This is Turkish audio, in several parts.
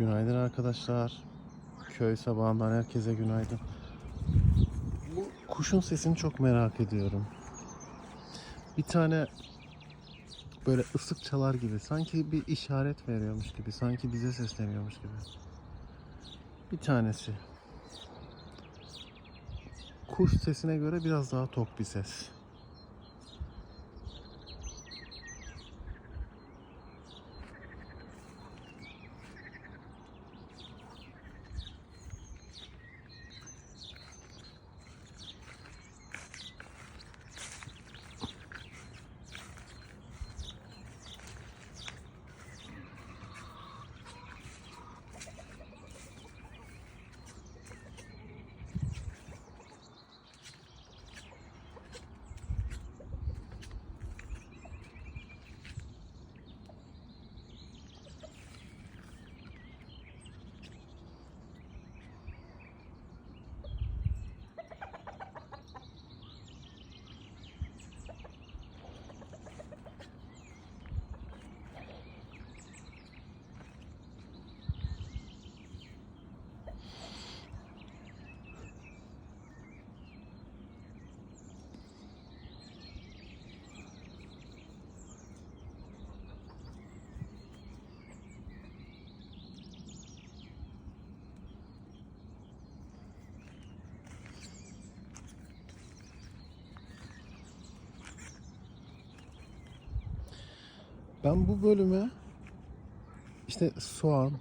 Günaydın arkadaşlar. Köy sabahından herkese günaydın. Bu kuşun sesini çok merak ediyorum. Bir tane böyle ısık çalar gibi. Sanki bir işaret veriyormuş gibi. Sanki bize sesleniyormuş gibi. Bir tanesi. Kuş sesine göre biraz daha tok bir ses. Ben bu bölüme işte soğan,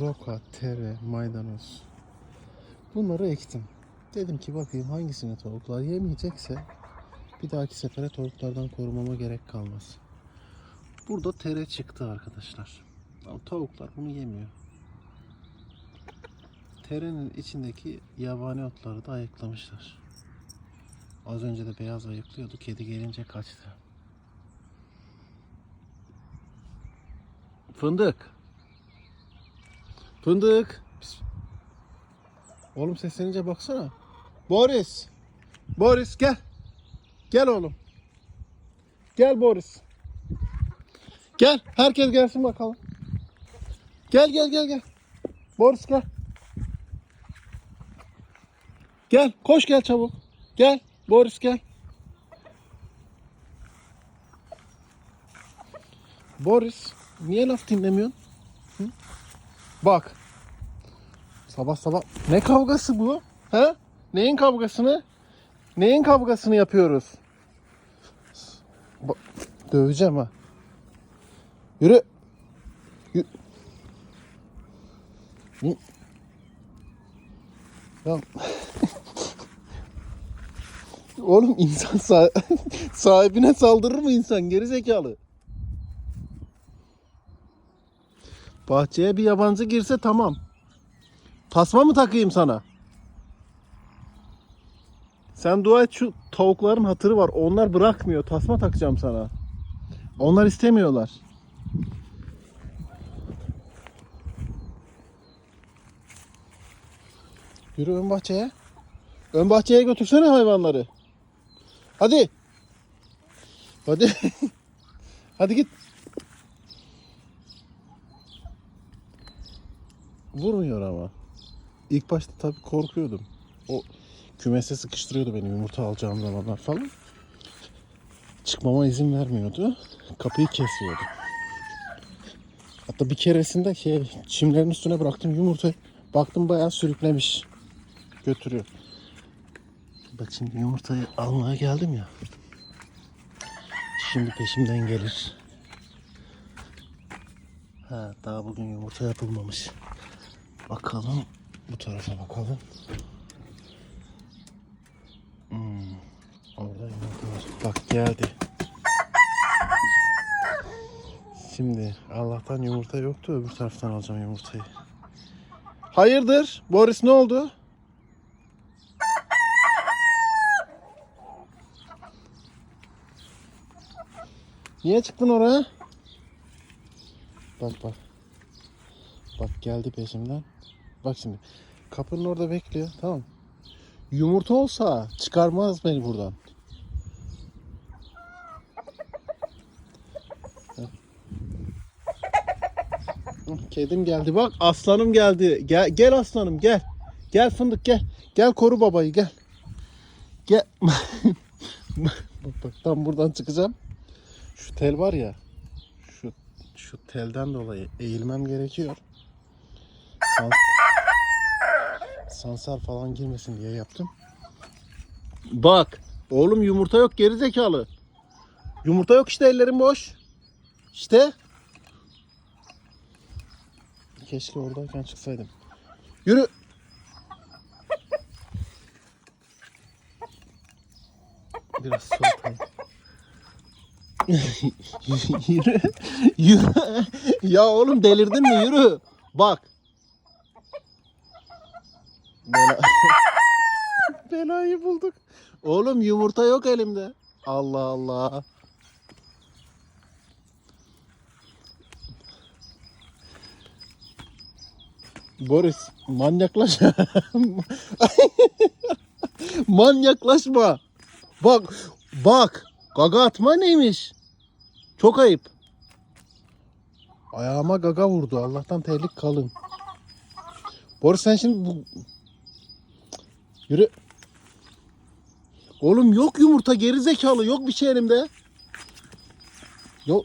roka, tere, maydanoz bunları ektim. Dedim ki bakayım hangisini tavuklar yemeyecekse bir dahaki sefere tavuklardan korumama gerek kalmaz. Burada tere çıktı arkadaşlar. Ama tavuklar bunu yemiyor. Terenin içindeki yabani otları da ayıklamışlar. Az önce de beyaz ayıklıyordu. Kedi gelince kaçtı. Fındık. Fındık. Oğlum seslenince baksana. Boris. Boris gel. Gel oğlum. Gel Boris. Gel. Herkes gelsin bakalım. Gel gel gel gel. Boris gel. Gel. Koş gel çabuk. Gel. Boris gel. Boris. Niye laf dinlemiyorsun? Hı? Bak. Sabah sabah ne kavgası bu? Ha? Neyin kavgasını? Neyin kavgasını yapıyoruz? Ba- döveceğim ha. Yürü. Yürü. Hı. Ya. Oğlum insan sah- sahibine saldırır mı insan gerizekalı? Bahçeye bir yabancı girse tamam. Tasma mı takayım sana? Sen dua et şu tavukların hatırı var. Onlar bırakmıyor. Tasma takacağım sana. Onlar istemiyorlar. Yürü ön bahçeye. Ön bahçeye götürsene hayvanları. Hadi. Hadi. Hadi git. Vurmuyor ama. İlk başta tabii korkuyordum. O kümese sıkıştırıyordu beni yumurta alacağım zamanlar falan. Çıkmama izin vermiyordu. Kapıyı kesiyordu. Hatta bir keresinde şey, çimlerin üstüne bıraktım yumurtayı. Baktım bayağı sürüklemiş. Götürüyor. Bak şimdi yumurtayı almaya geldim ya. Şimdi peşimden gelir. Ha, daha bugün yumurta yapılmamış. Bakalım. Bu tarafa bakalım. Hmm, orada yumurta var. Bak geldi. Şimdi Allah'tan yumurta yoktu. Öbür taraftan alacağım yumurtayı. Hayırdır? Boris ne oldu? Niye çıktın oraya? Bak bak. Bak geldi peşimden. Bak şimdi. Kapının orada bekliyor. Tamam. Yumurta olsa çıkarmaz beni buradan. Kedim geldi bak aslanım geldi. Gel, gel aslanım gel. Gel fındık gel. Gel koru babayı gel. Gel. bak bak tam buradan çıkacağım. Şu tel var ya. Şu şu telden dolayı eğilmem gerekiyor. Sans sansar falan girmesin diye yaptım. Bak. Oğlum yumurta yok geri zekalı. Yumurta yok işte ellerim boş. İşte. Keşke oradayken çıksaydım. Yürü. Biraz soğuk. yürü. Yürü. ya oğlum delirdin mi? Yürü. Bak. Bela... Belayı bulduk. Oğlum yumurta yok elimde. Allah Allah. Boris manyaklaş. Manyaklaşma. Bak bak gaga atma neymiş? Çok ayıp. Ayağıma gaga vurdu. Allah'tan terlik kalın. Boris sen şimdi bu... Yürü. Oğlum yok yumurta geri zekalı yok bir şey elimde. Yok.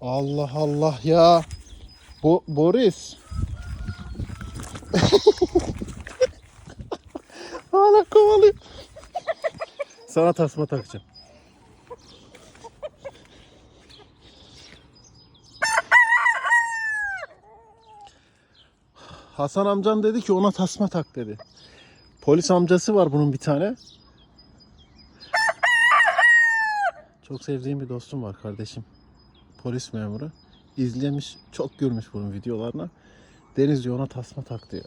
Allah Allah ya. Bo Boris. Hala kovalıyor. Sana tasma takacağım. Hasan amcam dedi ki ona tasma tak dedi. Polis amcası var bunun bir tane. Çok sevdiğim bir dostum var kardeşim. Polis memuru. İzlemiş, çok görmüş bunun videolarını. Deniz diyor ona tasma tak diyor.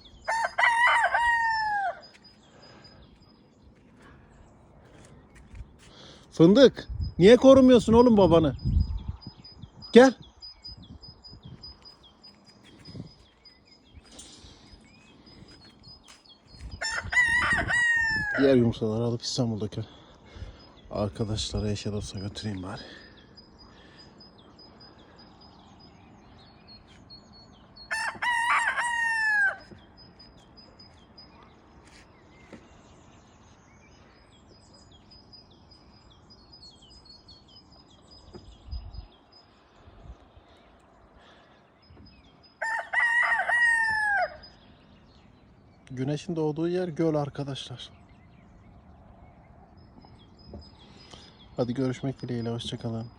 Fındık, niye korumuyorsun oğlum babanı? Gel. Diğer yumurtaları alıp İstanbul'daki arkadaşlara eşe dosta götüreyim bari. Güneşin doğduğu yer göl arkadaşlar. Hadi görüşmek dileğiyle hoşçakalın.